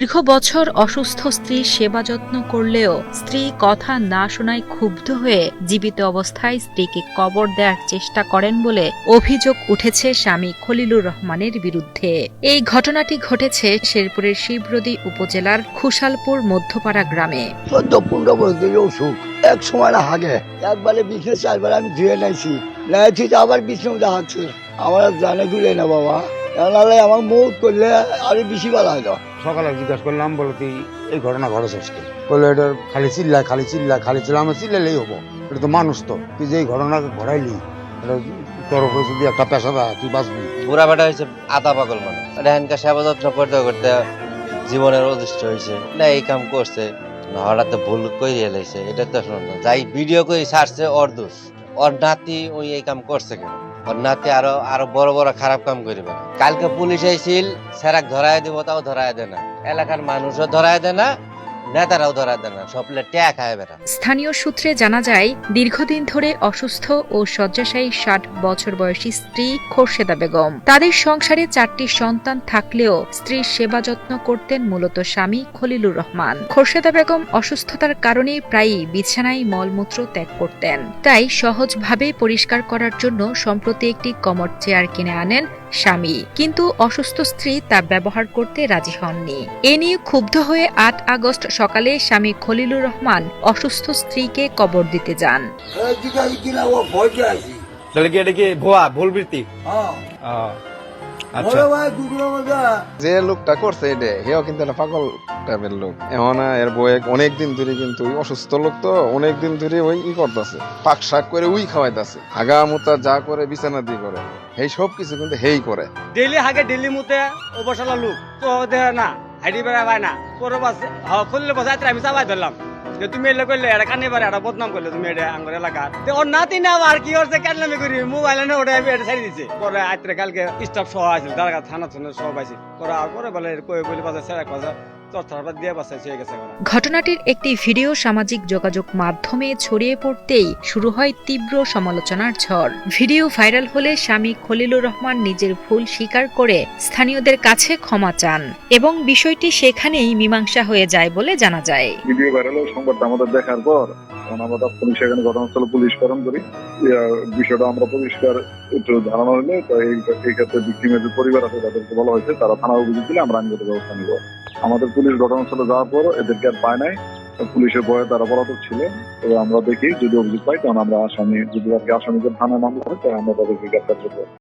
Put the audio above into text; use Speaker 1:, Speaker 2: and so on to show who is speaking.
Speaker 1: দীর্ঘ বছর অসুস্থ স্ত্রীর সেবা যত্ন করলেও স্ত্রী কথা না শোনায় ক্ষুব্ধ হয়ে জীবিত অবস্থায় স্ত্রীকে কবর দেওয়ার চেষ্টা করেন বলে অভিযোগ উঠেছে স্বামী খলিলুর রহমানের বিরুদ্ধে। এই ঘটনাটি ঘটেছে শেরপুরের শিবরদী উপজেলার খুশালপুর মধ্যপাড়া গ্রামে।
Speaker 2: চোদ্দ, পনেরো বছর অসুখ। এক সময় হাগে একবারে বিছনে চারবার আমি ধুয়ে নাইছি নাইছি আবার দেখাচ্ছে। আমার জানে না বাবা। আমার মুখ করলে আরও বেশি ভালো হয়
Speaker 3: সকালে জিজ্ঞাসা করলাম, বলে তুই এই ঘটনা ঘটেছে আজকে? বলে, এটা খালি চিল্লা খালি চিল্লা খালি চিল্লা আমার চিল্লালেই হব। এটা তো মানুষ তো, তুই যে এই ঘটনা ঘটাইলি, এটা তোর উপরে যদি একটা পেশা দেয়, তুই বাঁচবি।
Speaker 4: বুড়া বেটা হয়েছে আধা পাগল মানুষ। রেহানকে সেবা যত্ন করতে করতে জীবনের অদৃষ্ট হয়েছে। না, এই কাম করছে হঠাৎ ভুল করে এলাইছে এটা তো শোন যাই ভিডিও করে ছাড়ছে, ওর দোষ। ওর নাতি ওই এই কাম করছে কেন? ওর নাতি আরও আরও বড় বড় খারাপ কাম করবে। কালকে পুলিশ আইছিল সেরাক ধরায় দিব, তাও ধরায় দেয় না। এলাকার মানুষও ধরায় দেয় না নেতারাও ধরায় দেয় না সবলে ট্যাক খায় বেটা
Speaker 1: স্থানীয় সূত্রে জানা যায়, দীর্ঘদিন ধরে অসুস্থ ও শয্যাশায়ী ষাট বছর বয়সী স্ত্রী খোরশেদা বেগম। তাদের সংসারে চারটি সন্তান থাকলেও স্ত্রীর সেবা যত্ন করতেন মূলত স্বামী খলিলুর রহমান। খোরশেদা বেগম অসুস্থতার কারণে প্রায়ই বিছানায় মলমূত্র ত্যাগ করতেন। তাই সহজভাবে পরিষ্কার করার জন্য সম্প্রতি একটি কমর চেয়ার কিনে আনেন স্বামী কিন্তু অসুস্থ স্ত্রী তা ব্যবহার করতে রাজি হননি। এ নিয়ে ক্ষুব্ধ হয়ে আট আগস্ট সকালে স্বামী খলিলুর রহমান অসুস্থ স্ত্রীকে কবর দিতে যান।
Speaker 5: তাহলে কি এটা কি ভুয়া ভুল বৃত্তি? আচ্ছা।
Speaker 6: যে লোকটা করছে এটা হেও কিন্তু একটা পাগল টাইপের লোক। এখন এর বয়ে অনেক দিন ধরে কিন্তু অসুস্থ লোক তো অনেক দিন ধরে ওই ই করতেছে পাক শাক করে উই খাওয়াইতেছে। আগা মুতা যা করে বিছানা দিয়ে করে। এই সব কিছু কিন্তু হেই করে।
Speaker 5: ডেইলি হাগে ডেইলি মুতে ও বসালা লোক। তো না হাইডি বেড়া না। পরে বাস খুললে বসে আমি চাবাই ধরলাম। যে তুমি এলে কইলে এটা কানে পারে এটা বদনাম করলে তুমি এটা আঙ্গুর এলাকার। তো ওর নাতি না আর কি করছে আমি করি? মোবাইল না ওটা এটা ছাড়ি দিছে। পরে আত্রে কালকে স্টাফ সহ আছিল তার থানা থানা সব আছে পরে আর পরে বলে, কই বলে, বাজার কথা চর্চা
Speaker 1: ঘটনাটির একটি ভিডিও সামাজিক যোগাযোগ মাধ্যমে ছড়িয়ে পড়তেই শুরু হয় তীব্র সমালোচনার ঝড়। ভিডিও ভাইরাল হলে স্বামী খলিলুর রহমান নিজের ভুল স্বীকার করে স্থানীয়দের কাছে ক্ষমা চান এবং বিষয়টি সেখানেই মীমাংসা হয়ে যায় বলে জানা যায়।
Speaker 7: ভিডিও ভাইরাল সংবাদ সংবাদটা আমাদের দেখার পর তখন আমরা তৎক্ষণিক সেখানে ঘটনাস্থলে পুলিশ করি। বিষয়টা আমরা পরিষ্কার একটু ধারণা এই ক্ষেত্রে যে পরিবার আছে, তাদেরকে বলা হয়েছে, তারা থানা অভিযোগ দিলে আমরা আইনগত ব্যবস্থা নিব। আমাদের পুলিশ ঘটনাস্থলে যাওয়ার পর এদেরকে আর পায় নাই। পুলিশের ভয়ে তারা পলাতক ছিল। তো আমরা দেখি, যদি অভিযোগ পাই, তখন আমরা আসামি, যদি আসামিদের থানায় মামলা হয়, তাহলে আমরা তাদেরকে গ্রেপ্তার করব।